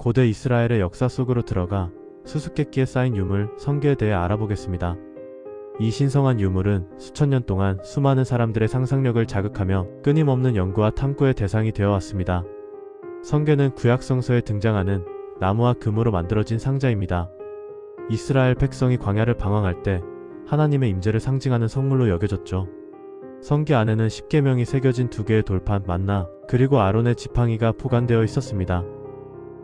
고대 이스라엘의 역사 속으로 들어가 수수께끼에 쌓인 유물, 성계에 대해 알아보겠습니다. 이 신성한 유물은 수천 년 동안 수많은 사람들의 상상력을 자극하며 끊임없는 연구와 탐구의 대상이 되어 왔습니다. 성계는 구약 성서에 등장하는 나무와 금으로 만들어진 상자입니다. 이스라엘 백성이 광야를 방황할 때 하나님의 임재를 상징하는 성물로 여겨졌죠. 성계 안에는 십계명이 새겨진 두 개의 돌판 만나 그리고 아론의 지팡이가 포관되어 있었습니다.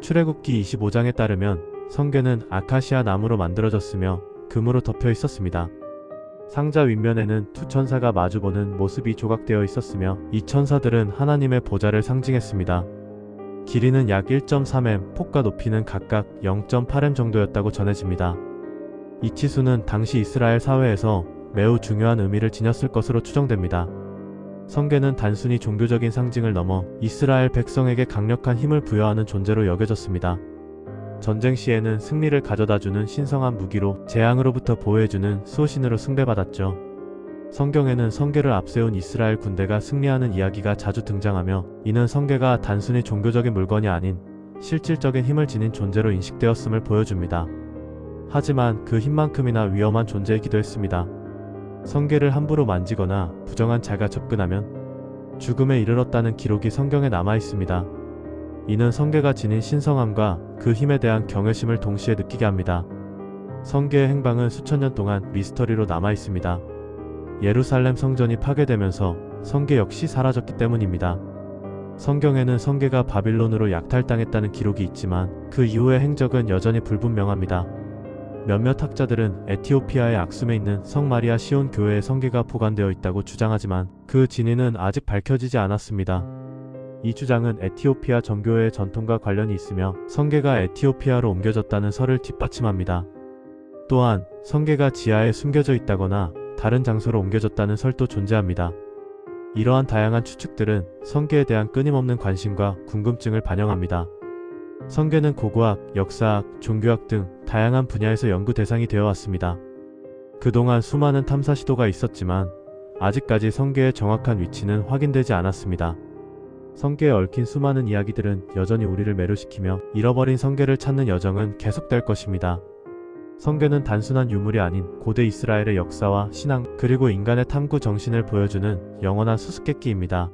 출애굽기 25장에 따르면 성계는 아카시아 나무로 만들어졌으며 금으로 덮여 있었습니다. 상자 윗면에는 두 천사가 마주보는 모습이 조각되어 있었으며 이 천사들은 하나님의 보좌를 상징했습니다. 길이는 약 1.3m, 폭과 높이는 각각 0.8m 정도였다고 전해집니다. 이 치수는 당시 이스라엘 사회에서 매우 중요한 의미를 지녔을 것으로 추정됩니다. 성계는 단순히 종교적인 상징을 넘어 이스라엘 백성에게 강력한 힘을 부여하는 존재로 여겨졌습니다. 전쟁 시에는 승리를 가져다주는 신성한 무기로 재앙으로부터 보호해주는 수호신으로 숭배받았죠. 성경에는 성계를 앞세운 이스라엘 군대가 승리하는 이야기가 자주 등장하며 이는 성계가 단순히 종교적인 물건이 아닌 실질적인 힘을 지닌 존재로 인식되었음을 보여줍니다. 하지만 그 힘만큼이나 위험한 존재이기도 했습니다. 성계를 함부로 만지거나 부정한 자가 접근하면 죽음에 이르렀다는 기록이 성경에 남아 있습니다. 이는 성계가 지닌 신성함과 그 힘에 대한 경외심을 동시에 느끼게 합니다. 성계의 행방은 수천 년 동안 미스터리로 남아 있습니다. 예루살렘 성전이 파괴되면서 성계 역시 사라졌기 때문입니다. 성경에는 성계가 바빌론으로 약탈당했다는 기록이 있지만 그 이후의 행적은 여전히 불분명합니다. 몇몇 학자들은 에티오피아의 악숨에 있는 성 마리아 시온 교회의 성계가 보관되어 있다고 주장하지만 그 진위는 아직 밝혀지지 않았습니다. 이 주장은 에티오피아 정교회의 전통과 관련이 있으며 성계가 에티오피아로 옮겨졌다는 설을 뒷받침합니다. 또한 성계가 지하에 숨겨져 있다거나 다른 장소로 옮겨졌다는 설도 존재합니다. 이러한 다양한 추측들은 성계에 대한 끊임없는 관심과 궁금증을 반영합니다. 성계는 고고학, 역사학, 종교학 등 다양한 분야에서 연구 대상이 되어 왔습니다. 그동안 수많은 탐사 시도가 있었지만 아직까지 성계의 정확한 위치는 확인되지 않았습니다. 성계에 얽힌 수많은 이야기들은 여전히 우리를 매료시키며 잃어버린 성계를 찾는 여정은 계속될 것입니다. 성계는 단순한 유물이 아닌 고대 이스라엘의 역사와 신앙 그리고 인간의 탐구 정신을 보여주는 영원한 수수께끼입니다.